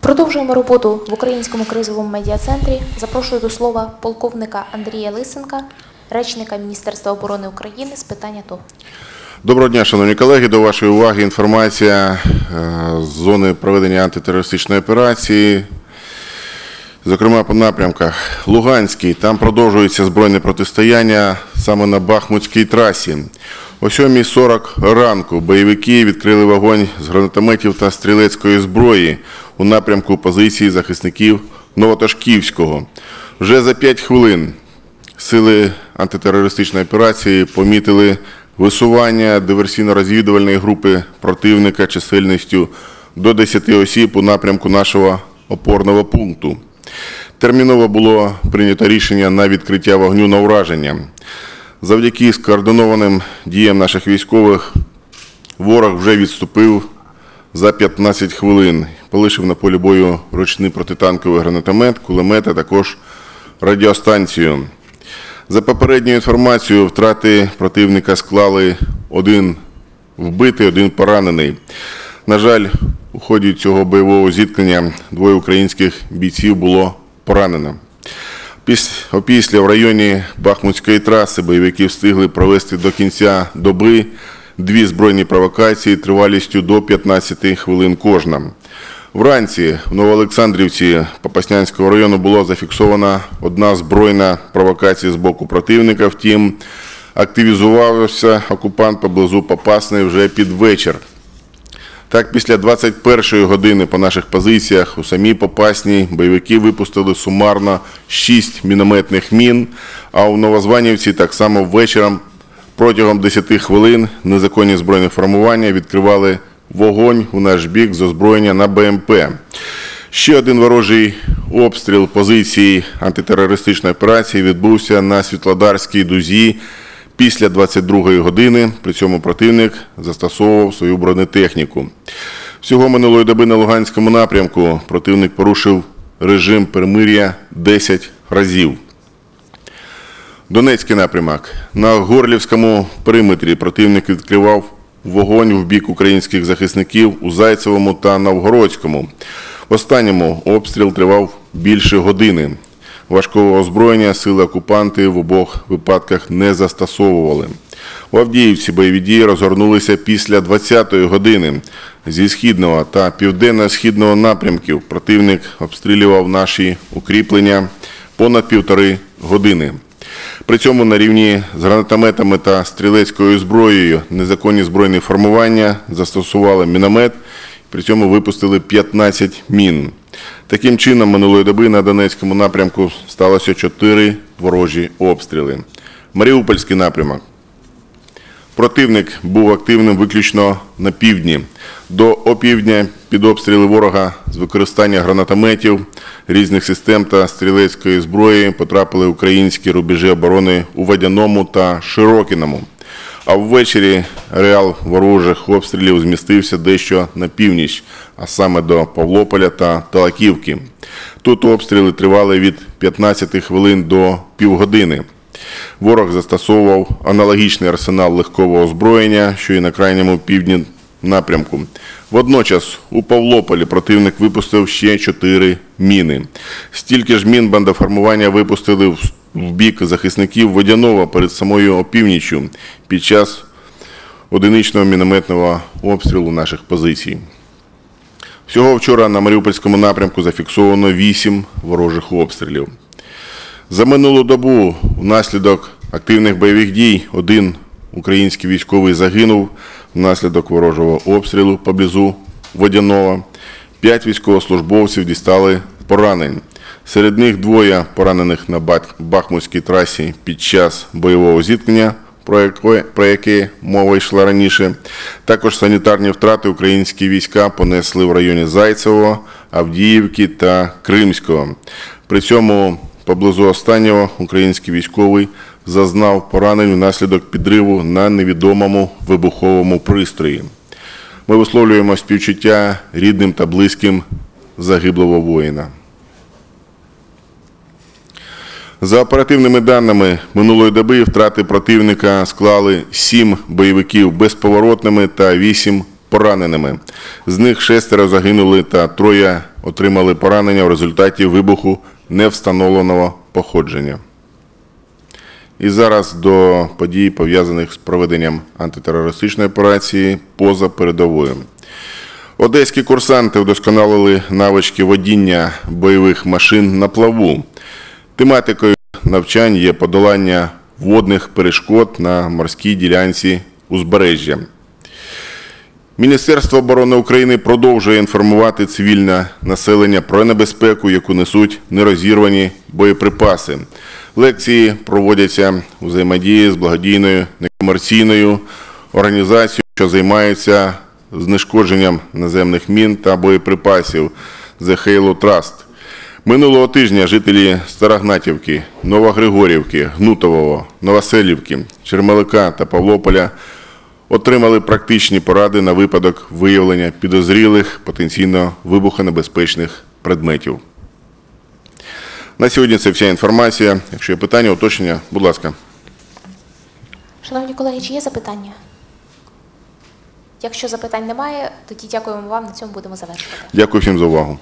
Продовжуємо роботу в Українському кризовому медіа-центрі. Запрошую до слова полковника Андрія Лисенка, речника Міністерства оборони України з питань АТО. Доброго дня, шановні колеги. До вашої уваги інформація е, з зони проведення антитерористичної операції. Зокрема, по напрямках Луганський, там продовжується збройне протистояння саме на Бахмутській трасі. О 7.40 ранку бойовики відкрили вогонь з гранатометів та стрілецької зброї у напрямку позиції захисників Новоташківського. Вже за 5 хвилин Сили антитерористичної операції помітили висування диверсійно-розвідувальної групи противника чисельністю до 10 осіб у напрямку нашого опорного пункту. Терміново було прийнято рішення на відкриття вогню на ураження. Завдяки скоординованим діям наших військових ворог вже відступив за 15 хвилин. Полишив на полі бою ручний протитанковий гранатомет, кулемет, а також радіостанцію. За попередньою інформацією, втрати противника склали один вбитий, один поранений. На жаль, у ході цього бойового зіткнення двоє українських бійців було поранено. Піс- Опісля в районі Бахмутської траси бойовики встигли провести до кінця доби дві збройні провокації тривалістю до 15 хвилин кожна. Вранці в Новоолександрівці Попаснянського району було зафіксована одна збройна провокація з боку противника. Втім, активізувався окупант поблизу Попасної вже під вечір. Так, після 21-ї години по наших позиціях у самій Попасній бойовики випустили сумарно 6 мінометних мін, а у Новозванівці так само вечором протягом 10 хвилин незаконні збройні формування відкривали вогонь у наш бік з озброєння на БМП. Ще один ворожий обстріл позиції антитерористичної операції відбувся на Світлодарській дузі після 22-ї години. При цьому противник застосовував свою бронетехніку. Всього минулої доби на Луганському напрямку противник порушив режим перемир'я 10 разів. Донецький напрямок. На Горлівському периметрі противник відкривав вогонь в бік українських захисників у Зайцевому та Новгородському. В останньому обстріл тривав більше години. Важкого озброєння сили окупанти в обох випадках не застосовували. У Авдіївці бойові дії розгорнулися після 20-ї години. Зі східного та південно-східного напрямків противник обстрілював наші укріплення понад півтори години. При цьому на рівні з гранатометами та стрілецькою зброєю незаконні збройні формування застосували міномет, при цьому випустили 15 мін. Таким чином, минулої доби на Донецькому напрямку сталося 4 ворожі обстріли. Маріупольський напрямок. Противник був активним виключно на півдні. До опівдня під обстріли ворога з використання гранатометів, різних систем та стрілецької зброї потрапили українські рубежі оборони у Водяному та Широкіному. А ввечері реал ворожих обстрілів змістився дещо на північ, а саме до Павлополя та Талаківки. Тут обстріли тривали від 15 хвилин до півгодини. Ворог застосовував аналогічний арсенал легкого озброєння, що і на крайньому півдні напрямку. Водночас у Павлополі противник випустив ще чотири міни. Стільки ж мін бандоформування випустили в в бік захисників Водянова перед самою опівніччю під час одиничного мінометного обстрілу наших позицій. Всього вчора на Маріупольському напрямку зафіксовано 8 ворожих обстрілів. За минулу добу внаслідок активних бойових дій один український військовий загинув внаслідок ворожого обстрілу поблизу Водянова. П'ять військовослужбовців дістали поранень. Серед них двоє поранених на Бахмутській трасі під час бойового зіткнення, про яке, про яке мова йшла раніше. Також санітарні втрати українські війська понесли в районі Зайцевого, Авдіївки та Кримського. При цьому поблизу останнього український військовий зазнав поранень внаслідок підриву на невідомому вибуховому пристрої. Ми висловлюємо співчуття рідним та близьким загиблого воїна. За оперативними даними минулої доби втрати противника склали 7 бойовиків безповоротними та 8 пораненими. З них шестеро загинули та троє отримали поранення в результаті вибуху невстановленого походження. І зараз до подій, пов'язаних з проведенням антитерористичної операції поза передовою. Одеські курсанти вдосконалили навички водіння бойових машин на плаву. Тематикою навчань є подолання водних перешкод на морській ділянці узбережжя. Міністерство оборони України продовжує інформувати цивільне населення про небезпеку, яку несуть нерозірвані боєприпаси. Лекції проводяться у взаємодії з благодійною некомерційною організацією, що займається знешкодженням наземних мін та боєприпасів The Halo Trust. Минулого тижня жителі Старогнатівки, Новогригорівки, Гнутового, Новоселівки, Чермелика та Павлополя отримали практичні поради на випадок виявлення підозрілих потенційно вибухонебезпечних предметів. На сьогодні це вся інформація. Якщо є питання, уточнення, будь ласка. Шановні колеги, чи є запитання? Якщо запитань немає, тоді дякуємо вам. На цьому будемо завершувати. Дякую всім за увагу.